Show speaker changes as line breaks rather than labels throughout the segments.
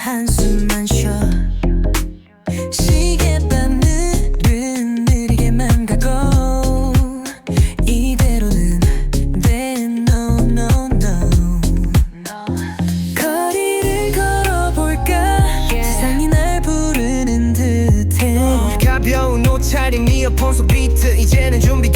한숨만 쉬어. 시계바늘은 느리게만 가고 이대로는 돼. No no no. 거리를 걸어볼까? 세상이 날 부르는 듯해.
가벼운 옷차림 이어폰 속 비트. 이제는 준비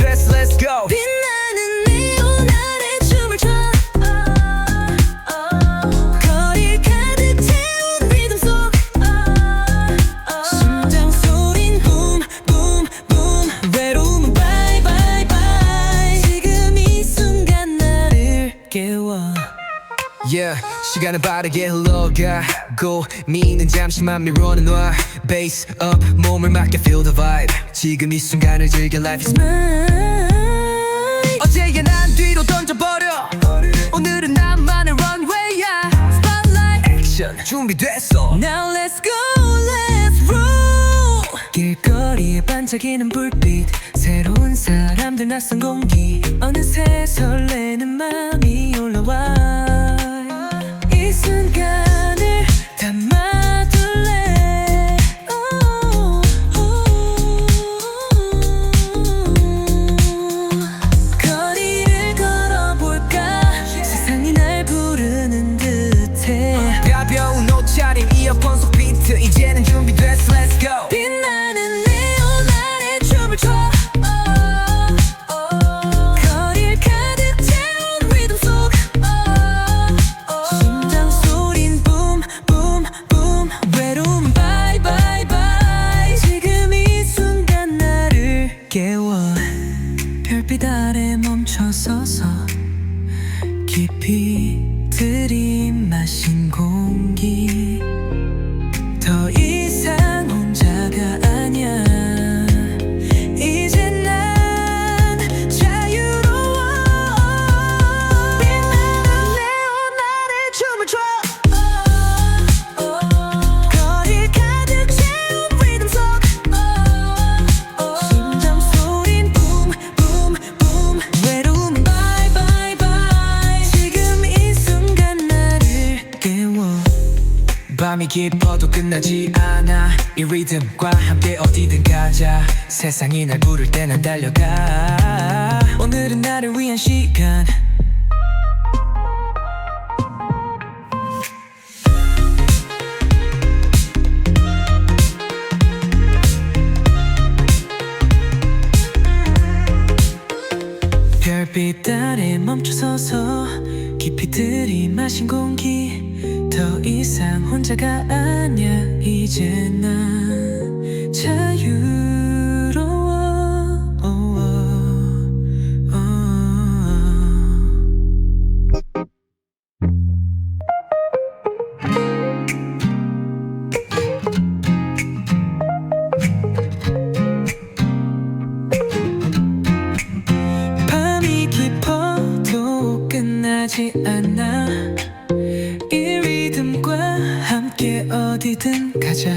Yeah 시간은 빠르게 흘러가고 미는 잠시만 미뤄놔. Bass up 몸을 맡겨 feel the vibe. 지금 이 순간을 즐겨 life is
mine.
어제의 난 뒤로 던져버려. 오늘은 나만의 runway야. Spotlight. Action. 준비됐어.
Now let's go, let's roll. 길거리에 반짝이는 불빛, 새로운 사람들 낯선 공기, 어느새 설레는 마음이 올라와. 이 순간을 담아둘래. 오, 오. 거리를 걸어볼까? 세상이 날 부르는 듯해.
이어폰 속 비트 이제
별빛 아래 멈춰서서 깊이 들이마신 공
밤이 깊어도 끝나지 않아. 이 리듬과 함께 어디든 가자. 세상이 날 부를 때 난 달려가.
오늘은 나를 위한 시간. 별빛 아래 멈춰서서 깊이 들이마신 공기 더 이상 혼자가 아니야. 이제 난 자유 함께 어디든 가자